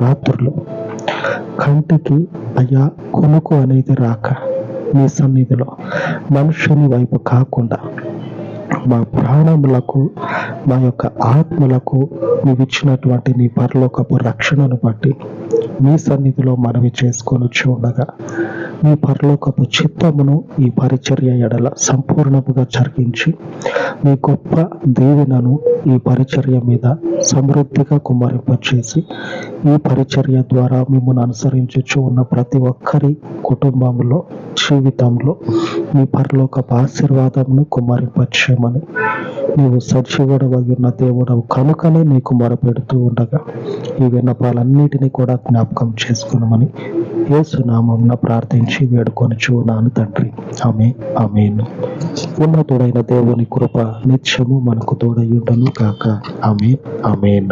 రాత్రులు. కంటికి అయ్యా కొనుకు అనేది రాక మీ సన్నిధిలో మనుషుని వైపు కాకుండా మా ప్రాణములకు మా యొక్క ఆత్మలకు నీవిచ్చినటువంటి నీ పరలోకపు రక్షణను బట్టి మీ సన్నిధిలో మనవి చేసుకొని చూడగా మీ పరలోకపు చిత్తమును ఈ పరిచర్య ఎడల సంపూర్ణముగా జరిగించి మీ గొప్ప దీవెనను ఈ పరిచర్య మీద సమృద్ధిగా కుమ్మరింపచేసి ఈ పరిచర్య ద్వారా మిమ్మల్ని అనుసరించుచు ఉన్న ప్రతి ఒక్కరి కుటుంబంలో జీవితంలో మీ పరలోకపు ఆశీర్వాదమును కుమ్మరింపచేయమని నీవు సజీవుడవై ఉన్న దేవుడవు కనుకనే నీకు మొరపెడుతూ ఉండగా ఈ విన్నపాలన్నిటినీ కూడా జ్ఞాపకం చేసుకున్నామని ఏసునామంన ప్రార్థించి వేడుకొని చూనాను తండ్రి. ఆమె ఆమెను. ఉన్నతుడైన దేవుని కృప నిత్యము మనకు తోడయ్యుండను కాక ఆమె ఆమెన్.